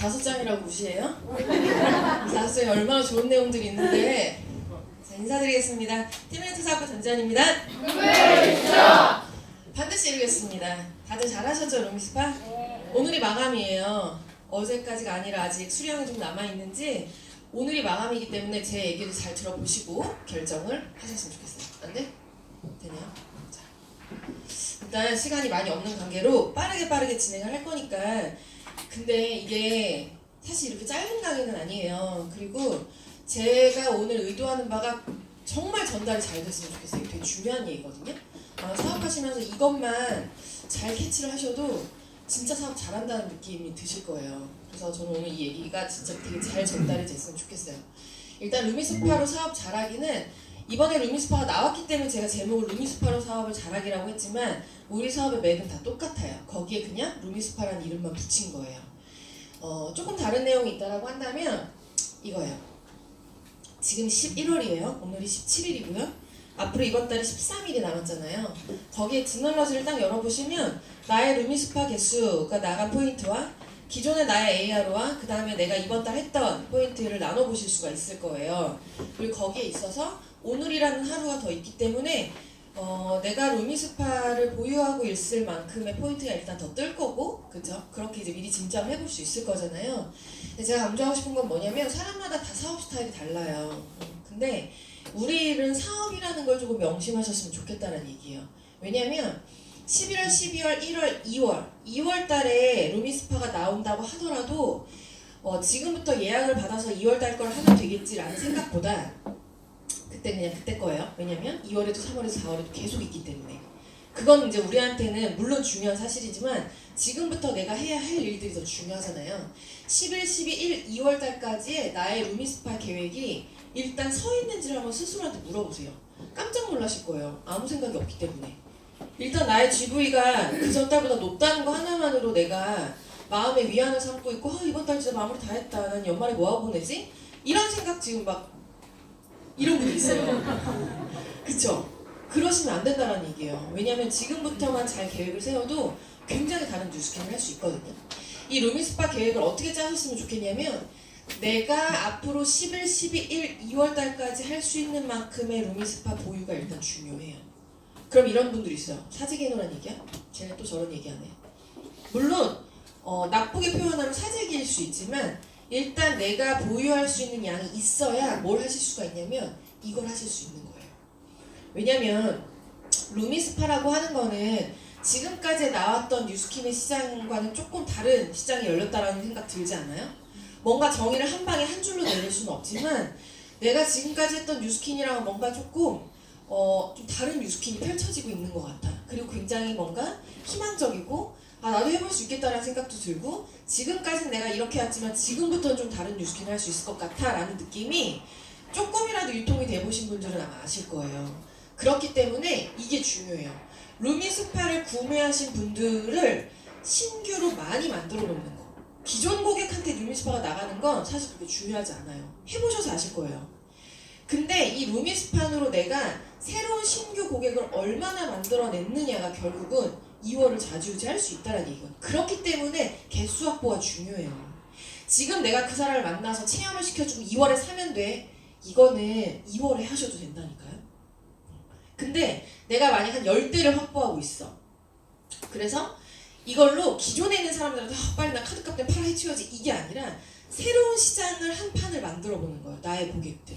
다섯 장이라고 무시해요? 다섯 장에 얼마나 좋은 내용들이 있는데 자 인사드리겠습니다. 티메이트 사업부 전지현입니다. 반드시 이루겠습니다. 다들 잘하셨죠 루미스파? 오늘이 마감이에요. 어제까지가 아니라 아직 수량이 좀 남아있는지 오늘이 마감이기 때문에 제 얘기를 잘 들어보시고 결정을 하셨으면 좋겠어요. 안 돼? 되네요. 자, 일단 시간이 많이 없는 관계로 빠르게 빠르게 진행을 할 거니까 근데 이게 사실 이렇게 짧은 강의는 아니에요. 그리고 제가 오늘 의도하는 바가 정말 전달이 잘 됐으면 좋겠어요. 되게 중요한 얘기거든요. 아, 사업하시면서 이것만 잘 캐치를 하셔도 진짜 사업 잘한다는 느낌이 드실 거예요. 그래서 저는 오늘 이 얘기가 진짜 되게 잘 전달이 됐으면 좋겠어요. 일단 루미스파로 사업 잘하기는 이번에 루미스파가 나왔기 때문에 제가 제목을 루미스파로 사업을 잘하기라고 했지만 우리 사업의 맥은 다 똑같아요. 거기에 그냥 루미스파라는 이름만 붙인 거예요. 어, 조금 다른 내용이 있다라고 한다면 이거예요. 지금 11월이에요. 오늘이 17일이고요. 앞으로 이번 달에 13일이 남았잖아요. 거기에 디널러지를 딱 열어보시면 나의 루미스파 개수가 나간 포인트와 기존의 나의 AR과 그 다음에 내가 이번 달 했던 포인트를 나눠보실 수가 있을 거예요. 그리고 거기에 있어서 오늘이라는 하루가 더 있기 때문에 어, 내가 루미스파를 보유하고 있을 만큼의 포인트가 일단 더 뜰 거고, 그죠? 그렇게 이제 미리 짐작을 해볼 수 있을 거잖아요. 제가 강조하고 싶은 건 뭐냐면 사람마다 다 사업 스타일이 달라요. 음, 근데 우리는 사업이라는 걸 조금 명심하셨으면 좋겠다는 얘기예요. 왜냐면 11월, 12월, 1월, 2월, 2월 달에 루미스파가 나온다고 하더라도 어, 지금부터 예약을 받아서 2월 달 걸 하면 되겠지라는 생각보다 그때 그냥 그때 거예요. 왜냐면 2월에도 3월에도 4월에도 계속 있기 때문에. 그건 이제 우리한테는 물론 중요한 사실이지만 지금부터 내가 해야 할 일들이 더 중요하잖아요. 11, 12, 1, 2월 달까지의 나의 루미스파 계획이 일단 서 있는지를 한번 스스로한테 물어보세요. 깜짝 놀라실 거예요. 아무 생각이 없기 때문에. 일단 나의 GV가 그전 달보다 높다는 거 하나만으로 내가 마음의 위안을 삼고 있고 아, 이번 달 진짜 마무리 다 했다. 난 연말에 뭐 하고 보내지? 이런 생각 지금 막 이런 분이 있어요. 그쵸? 그러시면 안 된다는 얘기예요. 왜냐면 지금부터만 잘 계획을 세워도 굉장히 다른 뉴스캔을 할 수 있거든요. 이 루미스파 계획을 어떻게 짜셨으면 좋겠냐면 내가 앞으로 11, 12, 1, 2월 달까지 할 수 있는 만큼의 루미스파 보유가 일단 중요해요. 그럼 이런 분들 있어요. 사직이노란 얘기야? 쟤네 또 저런 얘기 안 해. 물론 어, 나쁘게 표현하면 사직일 수 있지만 일단 내가 보유할 수 있는 양이 있어야 뭘 하실 수가 있냐면 이걸 하실 수 있는 거예요. 왜냐면 루미스파라고 하는 거는 지금까지 나왔던 뉴스킨의 시장과는 조금 다른 시장이 열렸다라는 생각 들지 않아요? 뭔가 정의를 한 방에 한 줄로 내릴 수는 없지만 내가 지금까지 했던 뉴스킨이랑은 뭔가 조금 어, 좀 다른 뉴스킨이 펼쳐지고 있는 것 같아. 그리고 굉장히 뭔가 희망적이고 아 나도 해볼 수 있겠다라는 생각도 들고 지금까지는 내가 이렇게 했지만 지금부터는 좀 다른 뉴스킨을 할 수 있을 것 같아라는 느낌이 조금이라도 유통이 돼 보신 분들은 아마 아실 거예요. 그렇기 때문에 이게 중요해요. 루미스파를 구매하신 분들을 신규로 많이 만들어 놓는 거. 기존 고객한테 루미스파가 나가는 건 사실 그렇게 중요하지 않아요. 해보셔서 아실 거예요. 근데 이 루미스판으로 내가 새로운 신규 고객을 얼마나 만들어냈느냐가 결국은 2월을 좌지우지할 수 있다는 얘기거든요. 그렇기 때문에 개수 확보가 중요해요. 지금 내가 그 사람을 만나서 체험을 시켜주고 2월에 사면 돼. 이거는 2월에 하셔도 된다니까요. 근데 내가 만약 한 10대를 확보하고 있어. 그래서 이걸로 기존에 있는 사람들한테 아, 빨리 나 카드값 때문에 팔아 해치워야지 이게 아니라 새로운 시장을 한 판을 만들어 보는 거예요. 나의 고객들.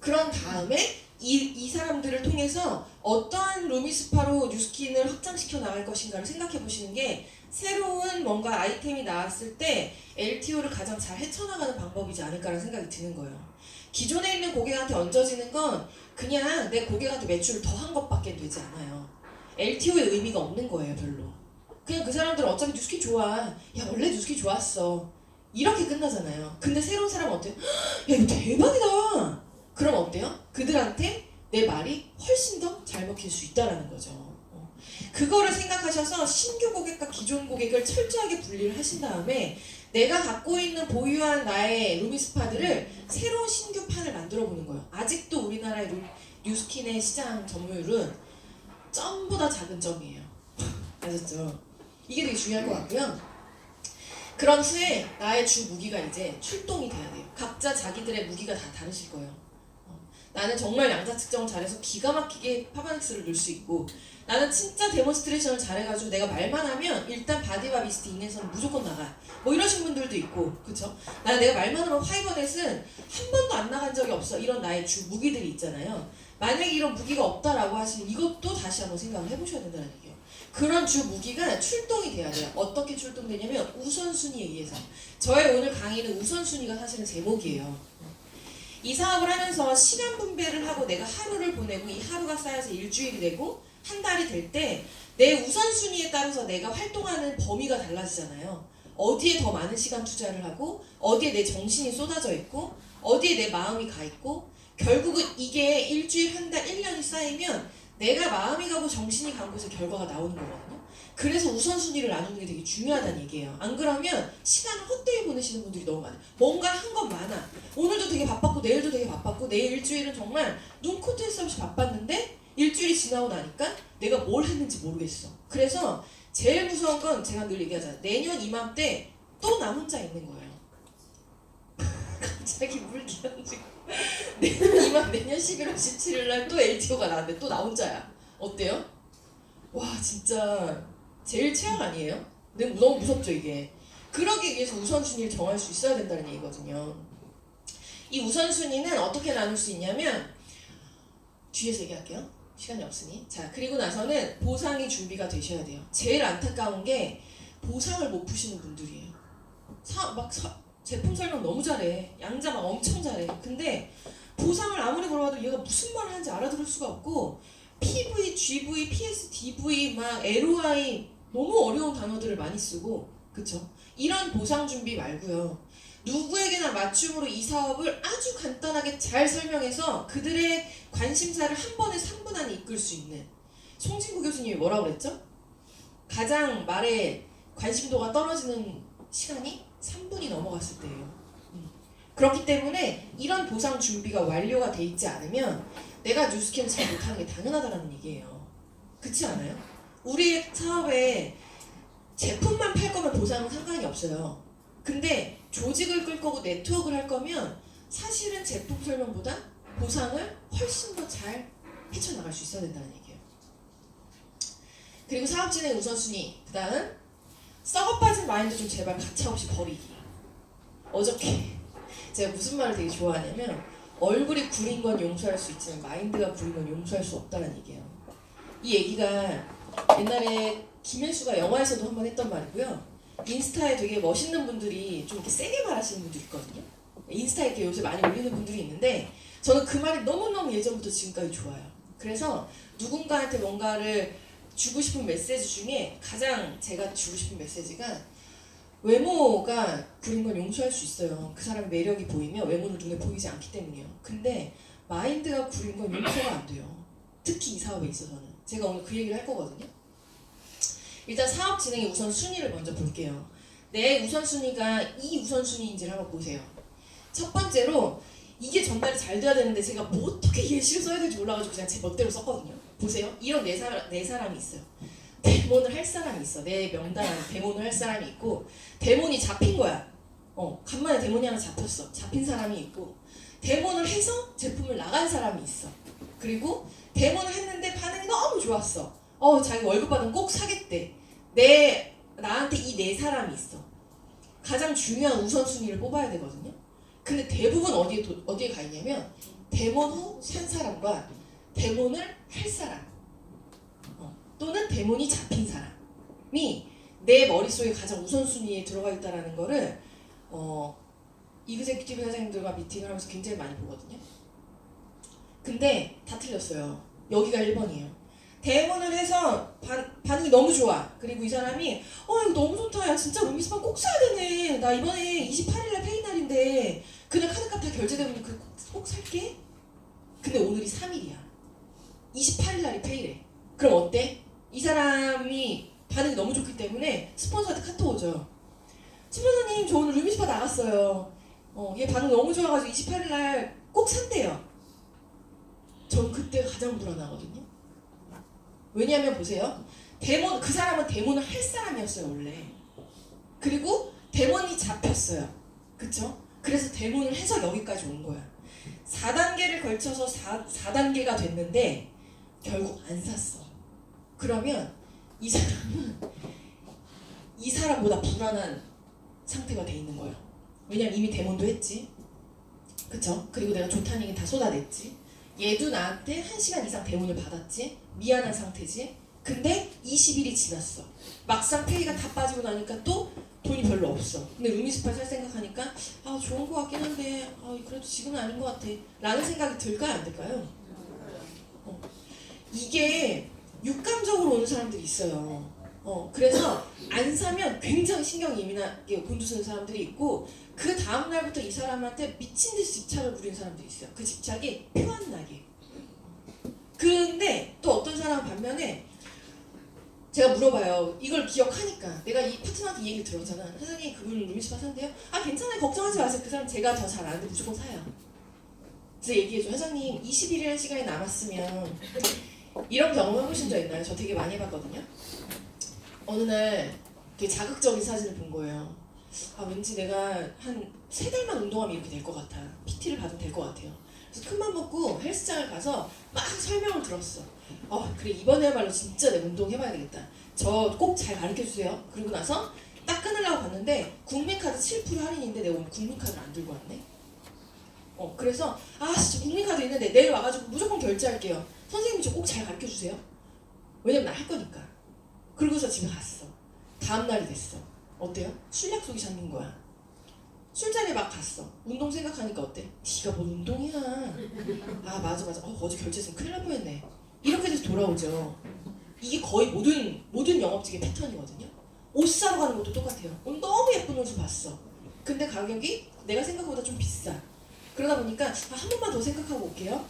그런 다음에 이, 이 사람들을 통해서 어떠한 루미스파로 뉴스킨을 확장시켜 나갈 것인가를 생각해 보시는 게 새로운 뭔가 아이템이 나왔을 때 LTO를 가장 잘 헤쳐나가는 방법이지 않을까라는 생각이 드는 거예요. 기존에 있는 고객한테 얹어지는 건 그냥 내 고객한테 매출을 더 한 것밖에 되지 않아요. LTO의 의미가 없는 거예요, 별로. 그냥 그 사람들은 어차피 뉴스킨 좋아. 야, 원래 뉴스킨 좋았어. 이렇게 끝나잖아요. 근데 새로운 사람은 어때요? 헉, 야, 이거 대박이다! 그럼 어때요? 그들한테 내 말이 훨씬 더 잘 먹힐 수 있다라는 거죠. 어. 그거를 생각하셔서 신규 고객과 기존 고객을 철저하게 분리를 하신 다음에 내가 갖고 있는 보유한 나의 루미스파들을 새로운 신규 판을 만들어 보는 거예요. 아직도 우리나라의 루, 뉴스킨의 시장 점유율은 점보다 작은 점이에요. 아셨죠? 이게 되게 중요할 것 같고요. 그런 후에 나의 주 무기가 이제 출동이 돼야 돼요. 각자 자기들의 무기가 다 다르실 거예요. 어, 나는 정말 양자 측정을 잘해서 기가 막히게 파바닉스를 넣을 수 있고 나는 진짜 데몬스트레이션을 잘해가지고 내가 말만 하면 일단 바디바 비스트 인에서는 무조건 나가. 뭐 이러신 분들도 있고, 그쵸? 나는 내가 말만 하면 화이버넷은 한 번도 안 나간 적이 없어. 이런 나의 주 무기들이 있잖아요. 만약에 이런 무기가 없다라고 하시면 이것도 다시 한번 생각을 해보셔야 된다는 얘기예요. 그런 주 무기가 출동이 돼야 돼요. 어떻게 출동되냐면 우선순위에 의해서. 저의 오늘 강의는 우선순위가 사실은 제목이에요. 이 사업을 하면서 시간 분배를 하고 내가 하루를 보내고 이 하루가 쌓여서 일주일이 되고 한 달이 될 때 내 우선순위에 따라서 내가 활동하는 범위가 달라지잖아요. 어디에 더 많은 시간 투자를 하고 어디에 내 정신이 쏟아져 있고 어디에 내 마음이 가 있고 결국은 이게 일주일, 한 달, 1년이 쌓이면 내가 마음이 가고 정신이 간 곳에 결과가 나오는 거거든요. 그래서 우선순위를 나누는 게 되게 중요하다는 얘기예요. 안 그러면 시간을 헛되이 보내시는 분들이 너무 많아요. 뭔가 한 건 많아. 오늘도 되게 바빴고 내일도 되게 바빴고 내일 일주일은 정말 눈코뜰 새 없이 바빴는데 일주일이 지나고 나니까 내가 뭘 했는지 모르겠어. 그래서 제일 무서운 건 제가 늘 얘기하잖아요. 내년 이맘때 또 나 혼자 있는 거예요. 갑자기 물 기얹지고 내년 이맘 내년 11월 17일 날 또 LTO가 나왔는데 또 나 혼자야. 어때요? 와 진짜 제일 최악 아니에요? 근데 너무 무섭죠 이게. 그러기 위해서 우선순위를 정할 수 있어야 된다는 얘기거든요. 이 우선순위는 어떻게 나눌 수 있냐면 뒤에서 얘기할게요. 시간이 없으니. 자, 그리고 나서는 보상이 준비가 되셔야 돼요. 제일 안타까운 게 보상을 못 푸시는 분들이에요. 사, 막 사, 제품 설명 너무 잘해. 양자 막 엄청 잘해. 근데 보상을 아무리 물어봐도 얘가 무슨 말을 하는지 알아들을 수가 없고 PV, GV, PS, DV, 막 LOI 너무 어려운 단어들을 많이 쓰고 그쵸? 이런 보상 준비 말고요. 누구에게나 맞춤으로 이 사업을 아주 간단하게 잘 설명해서 그들의 관심사를 한 번에 3분 안에 이끌 수 있는 송진구 교수님이 뭐라고 그랬죠? 가장 말에 관심도가 떨어지는 시간이 3분이 넘어갔을 때예요. 음. 그렇기 때문에 이런 보상 준비가 완료가 돼 있지 않으면 내가 뉴스캔을 잘 못하는 게 당연하다는 얘기예요. 그렇지 않아요? 우리 사업에 제품만 팔 거면 보상은 상관이 없어요. 근데 조직을 끌 거고 네트워크를 할 거면 사실은 제품 설명보다 보상을 훨씬 더 잘 헤쳐나갈 수 있어야 된다는 얘기예요. 그리고 사업 진행 우선순위. 그 다음 썩어 빠진 마인드 좀 제발 가차없이 버리기. 어저께 제가 무슨 말을 되게 좋아하냐면 얼굴이 구린 건 용서할 수 있지만 마인드가 구린 건 용서할 수 없다는 얘기예요. 이 얘기가 옛날에 김혜수가 영화에서도 한 번 했던 말이고요. 인스타에 되게 멋있는 분들이 좀 이렇게 세게 말하시는 분들이 있거든요. 인스타에 이렇게 요새 많이 올리는 분들이 있는데 저는 그 말이 너무너무 예전부터 지금까지 좋아요. 그래서 누군가한테 뭔가를 주고 싶은 메시지 중에 가장 제가 주고 싶은 메시지가 외모가 구린 건 용서할 수 있어요. 그 사람 매력이 보이면 외모는 눈에 보이지 않기 때문이에요. 근데 마인드가 구린 건 용서가 안 돼요. 특히 이 사업에 있어서는. 제가 오늘 그 얘기를 할 거거든요. 일단 사업 진행의 우선 순위를 먼저 볼게요. 내 우선 순위가 이 우선 순위인지를 한번 보세요. 첫 번째로 이게 전달이 잘 돼야 되는데 제가 뭐 어떻게 예시를 써야 될지 몰라가지고 그냥 제 멋대로 썼거든요. 보세요. 이런 네 사람 네 사람이 있어요. 데몬을 할 사람이 있어. 내 명단 안에 데몬을 할 사람이 있고 데몬이 잡힌 거야. 어, 간만에 데몬이 하나 잡혔어. 잡힌 사람이 있고 데몬을 해서 제품을 나간 사람이 있어. 그리고 데몬을 했는데 반응이 너무 좋았어. 어, 자기 월급 받으면 꼭 사겠대. 내 나한테 이 네 사람이 있어. 가장 중요한 우선순위를 뽑아야 되거든요. 근데 대부분 어디에 도- 어디에 가 있냐면 데몬 후 산 사람과 데몬을 할 사람 어, 또는 데몬이 잡힌 사람이 내 머릿속에 가장 우선순위에 들어가 있다라는 거를 어, 이그제큐티브 사장님들과 미팅을 하면서 굉장히 많이 보거든요. 근데 다 틀렸어요. 여기가 1번이에요. 대본을 해서 반, 반응이 너무 좋아. 그리고 이 사람이 어 이거 너무 좋다. 야 진짜 룸미스판 꼭 사야 되네. 나 이번에 28일날 페이 날인데 그날 카드값 다 결제되면 그꼭 꼭 살게. 근데 오늘이 3일이야. 28일날이 페이래. 그럼 어때? 이 사람이 반응이 너무 좋기 때문에 스폰서한테 카톡 오죠. 스폰서님 저 오늘 룸미스파 나갔어요. 어, 얘 반응 너무 좋아가지고 28일날 꼭 산대요. 전 그때 가장 불안하거든요. 왜냐하면 보세요. 데몬 그 사람은 데몬을 할 사람이었어요 원래. 그리고 대본이 잡혔어요. 그쵸? 그래서 대본을 해서 여기까지 온 거야. 4단계를 걸쳐서 4, 4단계가 됐는데 결국 안 샀어. 그러면 이 사람은 이 사람보다 불안한 상태가 돼 있는 거예요. 왜냐면 이미 대본도 했지. 그쵸? 그리고 내가 좋다는 얘기 다 쏟아냈지. 얘도 나한테 1시간 이상 대본을 받았지. 미안한 상태지. 근데 20일이 지났어. 막상 페이가 다 빠지고 나니까 또 돈이 별로 없어. 근데 루미스파 살 생각하니까 아 좋은 거 같긴 한데 아 그래도 지금은 아닌 것 같아. 라는 생각이 들까요 안 들까요? 어. 이게 육감적으로 오는 사람들이 있어요. 어, 그래서 안 사면 굉장히 신경 예민하게 곤두서는 사람들이 있고 그 다음 날부터 이 사람한테 미친 듯이 집착을 부리는 사람들이 있어요. 그 집착이 표안 나게. 근데 또 어떤 사람은 반면에 제가 물어봐요. 이걸 기억하니까 내가 이 파트너한테 이 얘기 들었잖아. 사장님 그분 루미스파 산대요? 아 괜찮아요. 걱정하지 마세요. 그 사람 제가 더 잘 아는데 무조건 사요. 그래서 얘기해줘. 회장님 21일의 시간이 남았으면 이런 경험 해보신 적 있나요? 저 되게 많이 해봤거든요. 어느 날 되게 자극적인 사진을 본 거예요. 아 왠지 내가 한 세 달만 운동하면 이렇게 될 것 같아. PT를 받으면 될 것 같아요. 그래서 큰맘 먹고 헬스장을 가서 막 설명을 들었어. 어 그래 이번에야말로 진짜 내가 운동 해봐야 되겠다. 저 꼭 잘 가르쳐 주세요. 그리고 나서 딱 끊으려고 봤는데 국민카드 7% 할인인데 내가 오늘 국민카드를 안 들고 왔네. 어 그래서 아 진짜 국민카드 있는데 내일 와가지고 무조건 결제할게요. 선생님이 저꼭 잘 가르쳐 주세요. 왜냐면 나 할 거니까. 그러고서 집에 갔어. 다음 날이 됐어. 어때요? 술 약속이 잡힌 거야. 술자리에 막 갔어. 운동 생각하니까 어때? 네가 뭔 운동이야. 아 맞아 맞아. 어, 어제 결제했으면 큰일 날 뻔했네. 이렇게 돼서 돌아오죠. 이게 거의 모든 모든 영업직의 패턴이거든요. 옷 사러 가는 것도 똑같아요. 오늘 너무 예쁜 옷을 봤어. 근데 가격이 내가 생각보다 좀 비싸. 그러다 보니까 아, 한 번만 더 생각하고 올게요.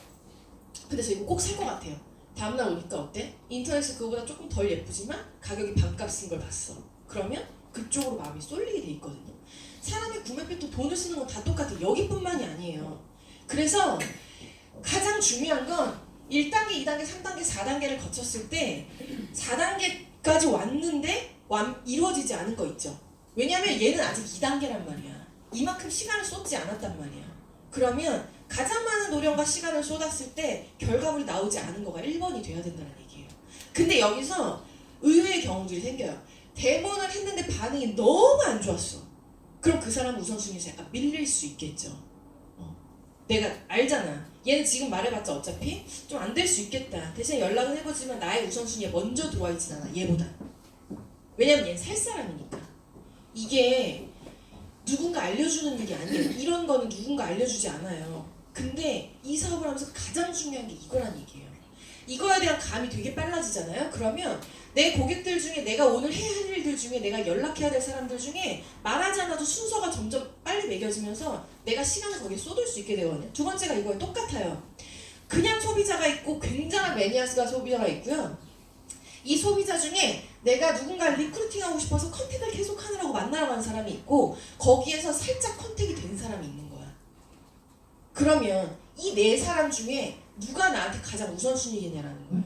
근데 저 이거 꼭 살 것 같아요. 다음날 오니까 어때? 인터넷에 그거보다 조금 덜 예쁘지만 가격이 반값인 걸 봤어. 그러면 그쪽으로 마음이 쏠리게 돼 있거든요. 사람의 구매비도 돈을 쓰는 건 다 똑같아. 여기뿐만이 아니에요. 그래서 가장 중요한 건 1단계, 2단계, 3단계, 4단계를 거쳤을 때 4단계까지 왔는데 완, 이루어지지 않은 거 있죠. 왜냐면 얘는 아직 2단계란 말이야. 이만큼 시간을 쏟지 않았단 말이야. 그러면 가장 많은 노력과 시간을 쏟았을 때 결과물이 나오지 않은 거가 1번이 돼야 된다는 얘기예요. 근데 여기서 의외의 경우들이 생겨요. 대본을 했는데 반응이 너무 안 좋았어. 그럼 그 사람 우선순위에서 약간 밀릴 수 있겠죠. 어. 내가 알잖아. 얘는 지금 말해봤자 어차피 좀 안 될 수 있겠다. 대신 연락은 해보지만 나의 우선순위에 먼저 들어와 있진 않아. 얘보다. 왜냐면 얘는 살 사람이니까. 이게 누군가 알려주는 일이 아니에요. 이런 거는 누군가 알려주지 않아요. 근데 이 사업을 하면서 가장 중요한 게 이거란 얘기예요. 이거에 대한 감이 되게 빨라지잖아요. 그러면 내 고객들 중에 내가 오늘 해야 할 일들 중에 내가 연락해야 될 사람들 중에 말하지 않아도 순서가 점점 빨리 매겨지면서 내가 시간을 거기에 쏟을 수 있게 되거든요. 두 번째가 이거에 똑같아요. 그냥 소비자가 있고 굉장한 매니아스가 소비자가 있고요. 이 소비자 중에 내가 누군가를 리크루팅하고 싶어서 컨택을 계속 하느라고 만나러 가는 사람이 있고 거기에서 살짝 컨택이 된 사람이 있는 거야. 그러면 이 네 사람 중에 누가 나한테 가장 우선순위겠냐라는 거야.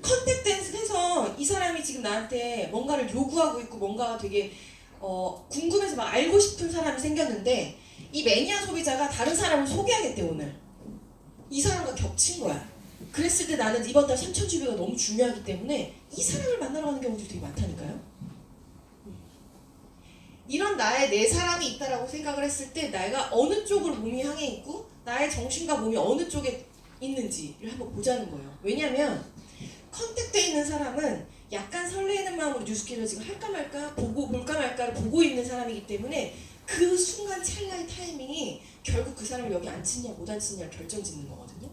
컨택돼서 이 사람이 지금 나한테 뭔가를 요구하고 있고 뭔가가 되게 어, 궁금해서 막 알고 싶은 사람이 생겼는데 이 매니아 소비자가 다른 사람을 소개하겠대 오늘. 이 사람과 겹친 거야. 그랬을 때 나는 이번 달 3천 주비가 너무 중요하기 때문에 이 사람을 만나러 가는 경우들이 되게 많다니까요. 이런 나의 내 사람이 있다라고 생각을 했을 때 내가 어느 쪽으로 몸이 향해 있고 나의 정신과 몸이 어느 쪽에 있는지를 한번 보자는 거예요. 왜냐면 컨택돼 있는 사람은 약간 설레이는 마음으로 뉴스키를 지금 할까 말까 보고 볼까 말까를 보고 있는 사람이기 때문에 그 순간 찰나의 타이밍이 결국 그 사람을 여기 앉히냐 못 앉히냐를 결정짓는 거거든요.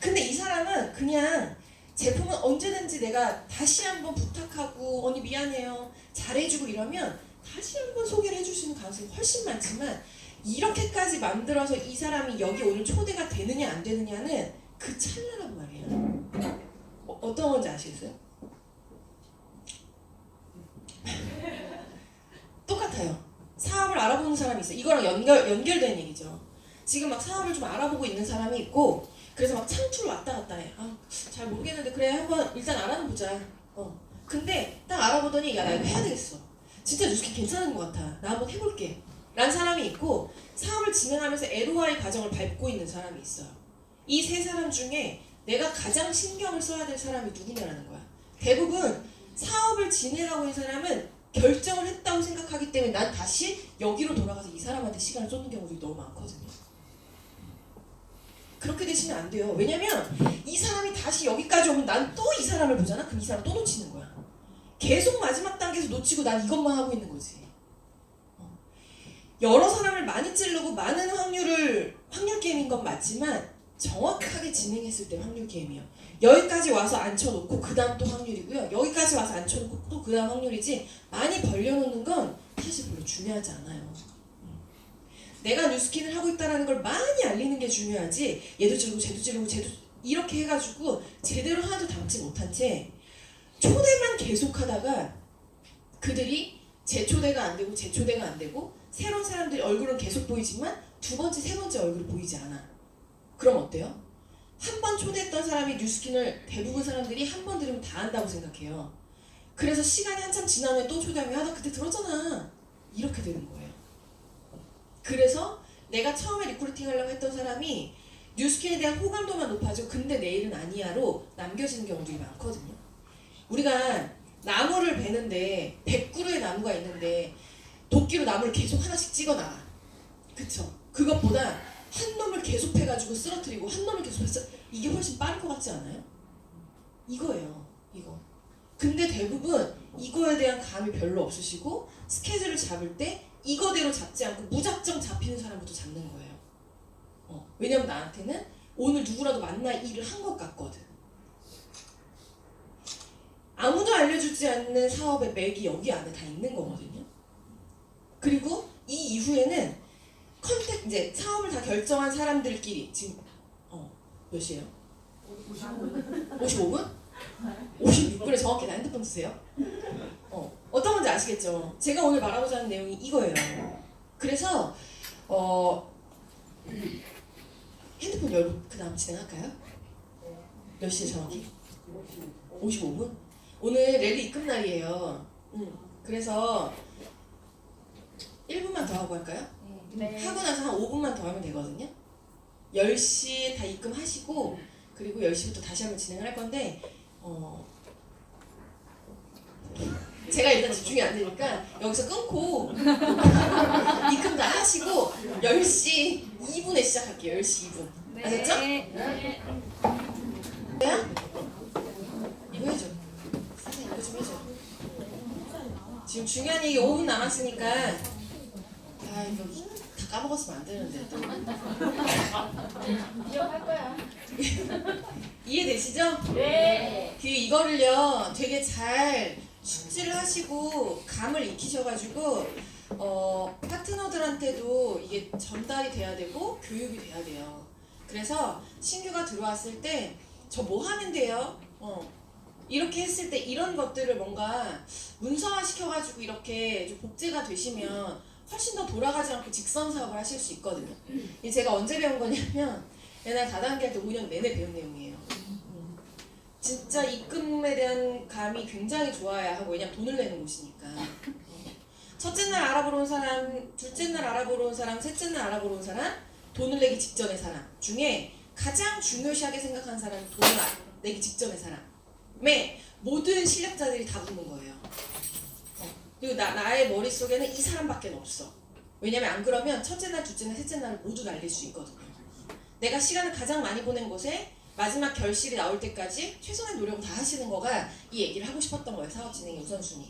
근데 이 사람은 그냥 제품은 언제든지 내가 다시 한번 부탁하고 언니 미안해요 잘해주고 이러면 다시 한번 소개를 있는 가능성이 훨씬 많지만 이렇게까지 만들어서 이 사람이 여기 오늘 초대가 되느냐 안 되느냐는 그 찰나란 말이에요. 어, 어떤 건지 아시겠어요? 똑같아요. 사업을 알아보는 사람이 있어요. 이거랑 연결, 연결된 얘기죠. 지금 막 사업을 좀 알아보고 있는 사람이 있고, 그래서 막 창출 왔다 갔다 해. 아, 잘 모르겠는데, 그래, 한번 일단 알아는 보자. 어. 근데 딱 알아보더니, 야, 나 이거 해야 되겠어. 진짜 뉴스킨 괜찮은 것 같아. 나 한번 해볼게. 라는 사람이 있고 사업을 진행하면서 LOI 과정을 밟고 있는 사람이 있어요. 이 세 사람 중에 내가 가장 신경을 써야 될 사람이 누구냐라는 거야. 대부분 사업을 진행하고 있는 사람은 결정을 했다고 생각하기 때문에 난 다시 여기로 돌아가서 이 사람한테 시간을 쏟는 경우들이 너무 많거든요. 그렇게 되시면 안 돼요. 왜냐면 이 사람이 다시 여기까지 오면 난 또 이 사람을 보잖아? 그럼 이 사람 또 놓치는 거야. 계속 마지막 단계에서 놓치고 난 이것만 하고 있는 거지. 어. 여러 사람을 많이 찌르고 많은 확률을 확률 게임인 건 맞지만 정확하게 진행했을 때 확률 게임이에요. 여기까지 와서 앉혀놓고 그 다음 또 확률이고요. 여기까지 와서 앉혀놓고 또 그 다음 확률이지 많이 벌려놓는 건 사실 별로 중요하지 않아요. 음. 내가 뉴스킨을 하고 있다는 걸 많이 알리는 게 중요하지 얘도 찌르고 쟤도 찌르고 쟤도 이렇게 해가지고 제대로 하나도 담지 못한 채 초대만 계속하다가 그들이 재초대가 안 되고 재초대가 안 되고 새로운 사람들이 얼굴은 계속 보이지만 두 번째 세 번째 얼굴이 보이지 않아 그럼 어때요? 한 번 초대했던 사람이 뉴스킨을 대부분 사람들이 한 번 들으면 다 안다고 생각해요 그래서 시간이 한참 후에 또 초대하면 야나 그때 들었잖아 이렇게 되는 거예요 그래서 내가 처음에 리크루팅 하려고 했던 사람이 뉴스킨에 대한 호감도만 높아지고 근데 내일은 아니야로 남겨지는 경우들이 많거든요. 우리가 나무를 베는데 100그루의 나무가 있는데 도끼로 나무를 계속 하나씩 찍어놔. 그쵸? 그것보다 한 놈을 계속 해가지고 쓰러뜨리고 한 놈을 계속 해서 이게 훨씬 빠를 것 같지 않아요? 이거예요. 이거. 근데 대부분 이거에 대한 감이 별로 없으시고 스케줄을 잡을 때 이거대로 잡지 않고 무작정 잡히는 사람부터 잡는 거예요. 어, 왜냐면 나한테는 오늘 누구라도 만날 일을 한 것 같거든. 알려주지 않는 사업의 맥이 여기 안에 다 있는 거거든요. 그리고 이 이후에는 컨택 이제 사업을 다 결정한 사람들끼리 지금 어몇 시예요? 55분? 56분에 정확히 나 핸드폰 주세요. 어, 어떤 건지 아시겠죠? 제가 오늘 말하고자 하는 내용이 이거예요. 그래서 어 핸드폰 열고 그 다음 진행할까요? 몇 시에 정확히? 55분? 오늘 랠리 입금 날이에요. 음, 그래서 1분만 더 하고 할까요? 네. 하고 나서 한 5분만 더 하면 되거든요. 10시에 다 입금하시고 그리고 10시부터 다시 한번 진행을 할 건데 어 제가 일단 집중이 안 되니까 여기서 끊고 입금 다 하시고 10시 2분에 시작할게요. 10시 2분. 아셨죠? 네. 뭐야? 이거 해줘. 선생님 이거 좀 해줘. 지금 중요한 얘기 5분 남았으니까 아 이거 다 까먹었으면 안 되는데 또 기억할 거야. 이해되시죠? 네. 그 이거를요 되게 잘 숙지를 하시고 감을 익히셔가지고 어, 파트너들한테도 이게 전달이 돼야 되고 교육이 돼야 돼요. 그래서 신규가 들어왔을 때 저 뭐 하면 돼요? 어, 이렇게 했을 때 이런 것들을 뭔가 문서화 시켜가지고 이렇게 좀 복제가 되시면 훨씬 더 돌아가지 않고 직선 사업을 하실 수 있거든요. 이 제가 언제 배운 거냐면 옛날 다단계 할 때 5년 내내 배운 내용이에요. 음. 진짜 입금에 대한 감이 굉장히 좋아야 하고 왜냐면 돈을 내는 곳이니까 첫째 날 알아보러 온 사람 둘째 날 알아보러 온 사람 셋째 날 알아보러 온 사람 돈을 내기 직전의 사람 중에 가장 중요시하게 생각하는 사람이 돈을 아- 내기 직전의 사람 의 모든 실력자들이 다 붙는 거예요 어. 그리고 나, 나의 머릿속에는 이 사람밖에 없어 왜냐면 안 그러면 첫째 날 둘째 날 셋째 날을 모두 날릴 수 있거든요 내가 시간을 가장 많이 보낸 곳에 마지막 결실이 나올 때까지 최선의 노력을 다 하시는 거가 이 얘기를 하고 싶었던 거예요. 사업 진행의 우선순위.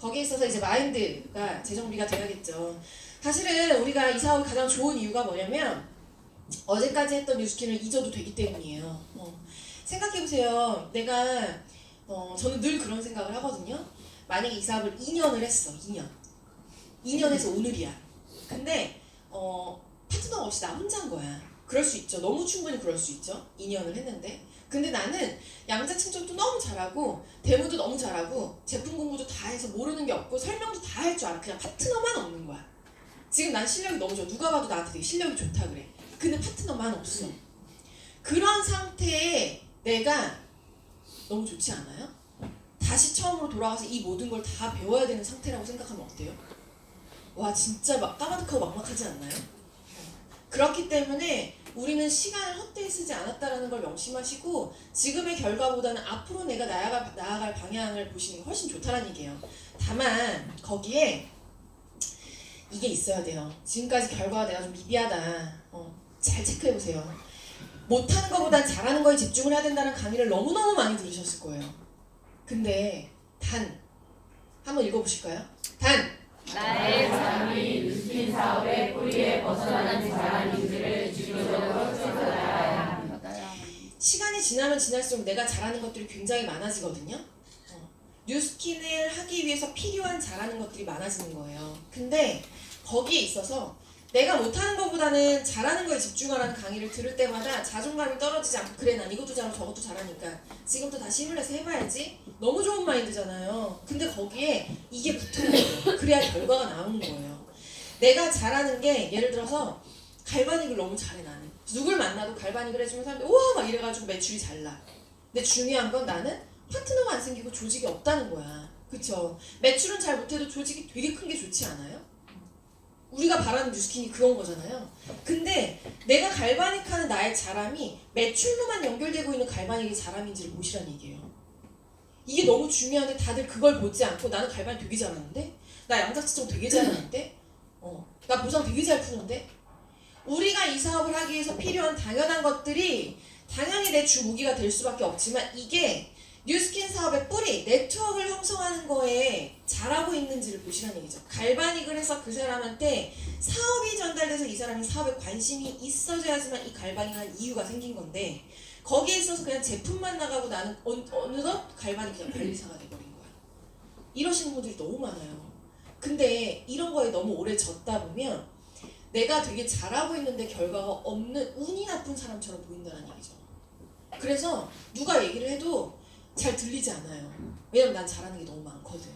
거기에 있어서 이제 마인드가 재정비가 돼야겠죠. 사실은 우리가 이 사업이 가장 좋은 이유가 뭐냐면 어제까지 했던 뉴스킨을 잊어도 되기 때문이에요. 어. 생각해보세요. 내가 어, 저는 늘 그런 생각을 하거든요. 만약에 이 사업을 2년을 했어. 2년. 2년에서 오늘이야. 근데 어, 파트너 없이 나 혼자 한 거야. 그럴 수 있죠. 너무 충분히 그럴 수 있죠. 2년을 했는데. 근데 나는 양자충전도 너무 잘하고 대무도 너무 잘하고 제품 공부도 다 해서 모르는 게 없고 설명도 다 할 줄 알아. 그냥 파트너만 없는 거야. 지금 난 실력이 너무 좋아. 누가 봐도 나한테 되게 실력이 좋다 그래. 근데 파트너만 없어. 그런 상태에 내가 너무 좋지 않아요? 다시 처음으로 돌아가서 이 모든 걸 다 배워야 되는 상태라고 생각하면 어때요? 와 진짜 막 까마득하고 막막하지 않나요? 그렇기 때문에 우리는 시간을 헛되이 쓰지 않았다라는 걸 명심하시고 지금의 결과보다는 앞으로 내가 나아갈, 나아갈 방향을 보시는 게 훨씬 좋다는 얘기예요. 다만 거기에 이게 있어야 돼요. 지금까지 결과가 내가 좀 미비하다. 어, 잘 체크해 보세요. 못하는 것보단 잘하는 거에 집중을 해야 된다는 강의를 너무너무 많이 들으셨을 거예요. 근데 단 한번 읽어보실까요? 단 나의 삶이 뉴스킨 사업의 뿌리에 벗어나는 사람인지를 주기적으로 찾아야 합니다. 시간이 지나면 지날수록 내가 잘하는 것들이 굉장히 많아지거든요. 어, 뉴스킨을 하기 위해서 필요한 잘하는 것들이 많아지는 거예요. 근데 거기에 있어서 내가 못하는 것보다는 잘하는 거에 집중하라는 강의를 들을 때마다 자존감이 떨어지지 않고 그래 난 이것도 잘하고 저것도 잘하니까 지금부터 다시 힘을 내서 해봐야지 너무 좋은 마인드잖아요. 근데 거기에 이게 붙는 거예요. 그래야 결과가 나오는 거예요. 내가 잘하는 게 예를 들어서 갈바닉을 너무 잘해 나는 누굴 만나도 갈바닉을 해주면 사람들이 우와 막 이래가지고 매출이 잘 나. 근데 중요한 건 나는 파트너가 안 생기고 조직이 없다는 거야. 그쵸? 매출은 잘 못해도 조직이 되게 큰 게 좋지 않아요? 우리가 바라는 뉴스킨이 그건 거잖아요. 근데 내가 갈바닉하는 나의 잘함이 매출로만 연결되고 있는 갈바닉의 잘함인지를 보시란 얘기예요. 이게 너무 중요한데 다들 그걸 보지 않고 나는 갈바닉 되게 잘하는데 나 양자치정 되게 잘하는데 어, 나 보상 되게 잘 푸는데 우리가 이 사업을 하기 위해서 필요한 당연한 것들이 당연히 내 주 무기가 될 수밖에 없지만 이게 뉴스킨 사업의 뿌리, 네트워크를 형성하는 거에 잘하고 있는지를 보시라는 얘기죠. 갈바닉을 해서 그 사람한테 사업이 전달돼서 이 사람이 사업에 관심이 있어져야지만 이 갈바닉을 할 이유가 생긴 건데 거기에 있어서 그냥 제품만 나가고 나는 어, 어느덧 갈바닉 그냥 관리사가 돼버린 거야. 이러시는 분들이 너무 많아요. 근데 이런 거에 너무 오래 졌다 보면 내가 되게 잘하고 있는데 결과가 없는 운이 나쁜 사람처럼 보인다는 얘기죠. 그래서 누가 얘기를 해도 잘 들리지 않아요. 왜냐면 난 잘하는 게 너무 많거든.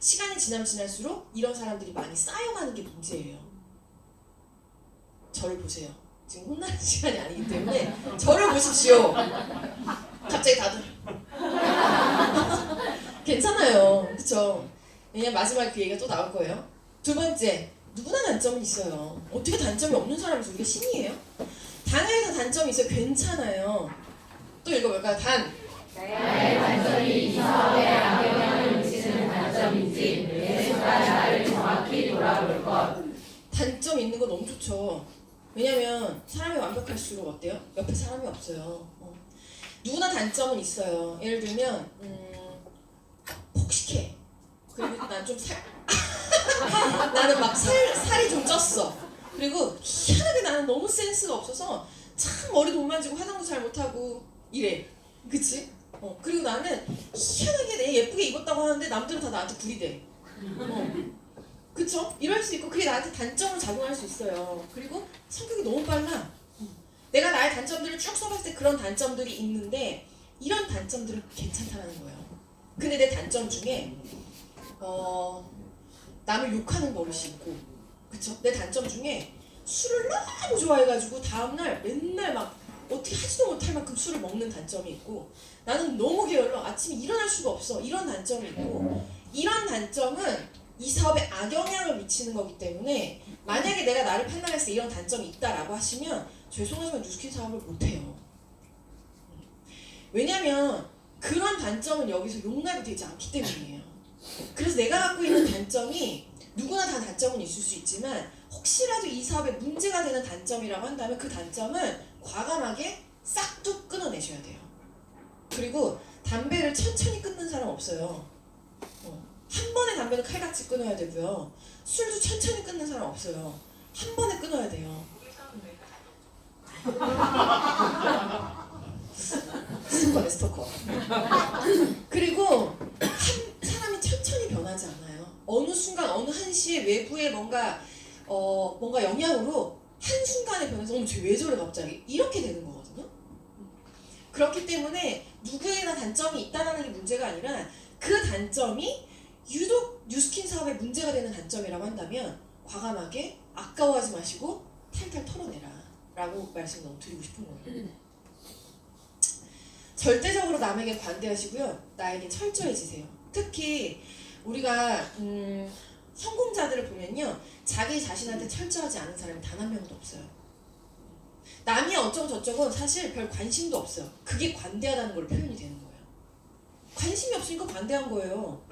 시간이 지나면 지날수록 이런 사람들이 많이 쌓여가는 게 문제예요. 저를 보세요. 지금 혼나는 시간이 아니기 때문에 저를 보십시오. 갑자기 다들 괜찮아요. 그쵸? 왜냐면 마지막에 그 얘기가 또 나올 거예요. 두 번째, 누구나 단점은 있어요. 어떻게 단점이 없는 사람이 우리가 신이에요? 단에서 단점이 있어요. 괜찮아요. 또 읽어볼까요? 단. 나의 단점이 이 사업에 악영향을 미치는 단점인지 매수가 나를 정확히 돌아볼 것. 단점 있는 거 너무 좋죠. 왜냐면 사람이 완벽할수록 어때요? 옆에 사람이 없어요. 어. 누구나 단점은 있어요. 예를 들면 음, 폭식해. 그리고 난 좀 살. 나는 막 살, 살이 좀 쪘어. 그리고 희한하게 나는 너무 센스가 없어서 참 머리도 못 만지고 화장도 잘 못하고 이래. 그치? 어. 그리고 나는 희한하게 내 예쁘게 입었다고 하는데 남들은 다 나한테 구리대. 어. 그쵸? 이럴 수 있고 그게 나한테 단점으로 작용할 수 있어요. 그리고 성격이 너무 빨라. 내가 나의 단점들을 쭉 써봤을 때 그런 단점들이 있는데 이런 단점들은 괜찮다라는 거예요. 근데 내 단점 중에 어 남을 욕하는 버릇이 있고 그쵸? 내 단점 중에 술을 너무 좋아해가지고 다음날 맨날 막 어떻게 하지도 못할 만큼 술을 먹는 단점이 있고 나는 너무 게을러 아침에 일어날 수가 없어 이런 단점이 있고 이런 단점은 이 사업에 악영향을 미치는 거기 때문에 만약에 내가 나를 판단했을 때 이런 단점이 있다라고 하시면 죄송하지만 뉴스킨 사업을 못해요. 왜냐면 그런 단점은 여기서 용납이 되지 않기 때문이에요. 그래서 내가 갖고 있는 단점이 누구나 다 단점은 있을 수 있지만 혹시라도 이 사업에 문제가 되는 단점이라고 한다면 그 단점은 과감하게 싹둑 끊어내셔야 돼요. 그리고 담배를 천천히 끊는 사람 없어요. 어, 한 번에 담배는 칼같이 끊어야 되고요. 술도 천천히 끊는 사람 없어요. 한 번에 끊어야 돼요. 스토커네 스토커. 그리고 한 사람이 천천히 변하지 않아요. 어느 순간 어느 한 시에 외부의 뭔가 어 뭔가 영향으로 한 순간에 변해서 어머 쟤왜 저래 갑자기 이렇게 되는 거거든요. 그렇기 때문에 누구에나 단점이 있다는 게 문제가 아니라 그 단점이 유독 뉴스킨 사업에 문제가 되는 단점이라고 한다면 과감하게 아까워하지 마시고 탈탈 털어내라 라고 말씀 너무 드리고 싶은 거예요. 절대적으로 남에게 관대하시고요. 나에게 철저해지세요. 특히 우리가 음, 성공자들을 보면요. 자기 자신한테 철저하지 않은 사람이 단 한 명도 없어요. 남이 어쩌고 저쩌고 사실 별 관심도 없어요. 그게 관대하다는 걸 표현이 되는 거예요. 관심이 없으니까 관대한 거예요.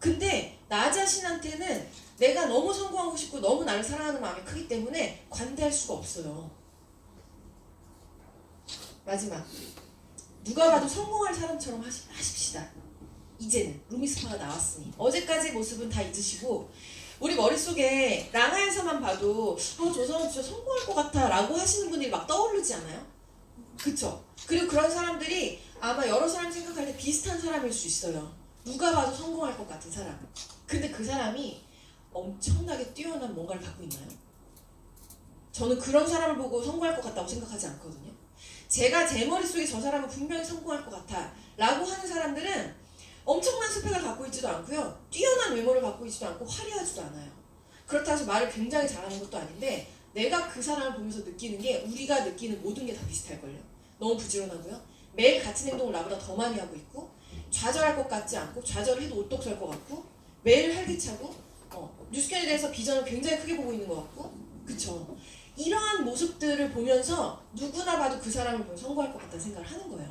근데 나 자신한테는 내가 너무 성공하고 싶고 너무 나를 사랑하는 마음이 크기 때문에 관대할 수가 없어요. 마지막. 누가 봐도 성공할 사람처럼 하십시다. 이제는 루미스파가 나왔으니 어제까지 모습은 다 잊으시고 우리 머릿속에 랑아에서만 봐도 어, 저 사람 진짜 성공할 것 같아 라고 하시는 분들이 막 떠오르지 않아요? 그쵸? 그리고 그런 사람들이 아마 여러 사람 생각할 때 비슷한 사람일 수 있어요. 누가 봐도 성공할 것 같은 사람. 근데 그 사람이 엄청나게 뛰어난 뭔가를 갖고 있나요? 저는 그런 사람을 보고 성공할 것 같다고 생각하지 않거든요. 제가 제 머릿속에 저 사람은 분명히 성공할 것 같아 라고 하는 사람들은 엄청난 스펙을 갖고 있지도 않고요. 뛰어난 외모를 갖고 있지도 않고 화려하지도 않아요. 그렇다고 해서 말을 굉장히 잘하는 것도 아닌데 내가 그 사람을 보면서 느끼는 게 우리가 느끼는 모든 게 다 비슷할걸요. 너무 부지런하고요. 매일 같은 행동을 나보다 더 많이 하고 있고 좌절할 것 같지 않고 좌절해도 오똑 설 것 같고 매일 활기차고 어, 뉴스캔에 대해서 비전을 굉장히 크게 보고 있는 것 같고 그쵸 이러한 모습들을 보면서 누구나 봐도 그 사람을 보면 성공할 것 같다는 생각을 하는 거예요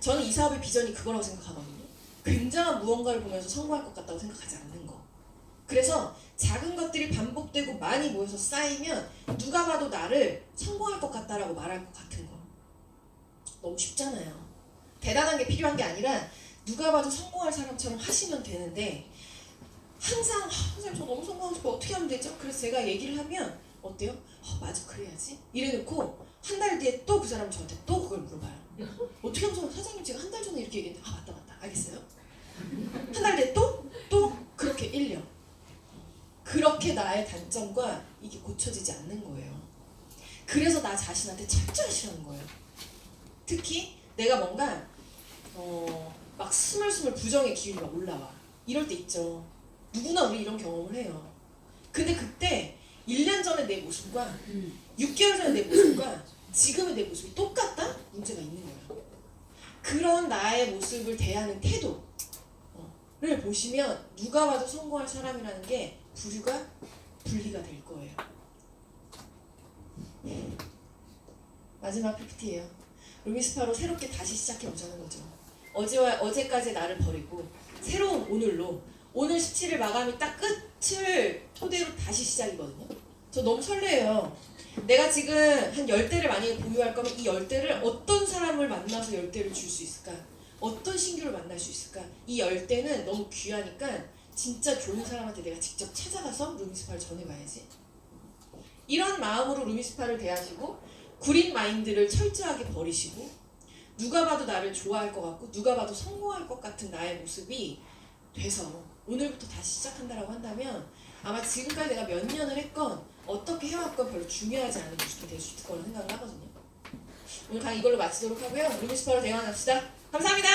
저는 이 사업의 비전이 그거라고 생각하거든요 굉장한 무언가를 보면서 성공할 것 같다고 생각하지 않는 거. 그래서 작은 것들이 반복되고 많이 모여서 쌓이면 누가 봐도 나를 성공할 것 같다라고 말할 것 같은 거. 너무 쉽잖아요. 대단한 게 필요한 게 아니라 누가 봐도 성공할 사람처럼 하시면 되는데 항상 아, 선생님 저 너무 성공하고 싶어. 어떻게 하면 되죠? 그래서 제가 얘기를 하면 어때요? 어, 맞아. 그래야지. 이래놓고 한 달 뒤에 또 그 사람 저한테 또 그걸 물어봐요 어떻게 하면 서- 사장님 제가 한 달 전에 이렇게 얘기했는데 아 맞다 맞다 알겠어요 한 달 뒤에 또? 또? 그렇게 1년 그렇게 나의 단점과 이게 고쳐지지 않는 거예요 그래서 나 자신한테 철저하시라는 거예요 특히 내가 뭔가 어, 막 스물스물 부정의 기운이 막 올라와. 이럴 때 있죠. 누구나 우리 이런 경험을 해요. 근데 그때 1년 전의 내 모습과 6개월 전의 내 모습과 지금의 내 모습이 똑같다? 문제가 있는 거예요. 그런 나의 모습을 대하는 태도를 보시면 누가 봐도 성공할 사람이라는 게 부류가 분리가 될 거예요. 마지막 PPT예요. 루미스파로 새롭게 다시 시작해 보자는 거죠. 어제와 어제까지 나를 버리고 새로운 오늘로 오늘 17일 마감이 딱 끝을 토대로 다시 시작이거든요. 저 너무 설레요. 내가 지금 한 10대를 만약에 보유할 거면 이 10대를 어떤 사람을 만나서 10대를 줄 수 있을까? 어떤 신규를 만날 수 있을까? 이 10대는 너무 귀하니까 진짜 좋은 사람한테 내가 직접 찾아가서 루미스파를 전해가야지. 이런 마음으로 루미스파를 대하시고 구린 마인드를 철저하게 버리시고 누가 봐도 나를 좋아할 것 같고 누가 봐도 성공할 것 같은 나의 모습이 돼서 오늘부터 다시 시작한다라고 한다면 아마 지금까지 내가 몇 년을 했건 어떻게 해왔건 별로 중요하지 않은 모습이 될 수 있을 거라고 생각을 하거든요. 오늘 강의 이걸로 마치도록 하고요. 루미스파로 대화합시다. 감사합니다.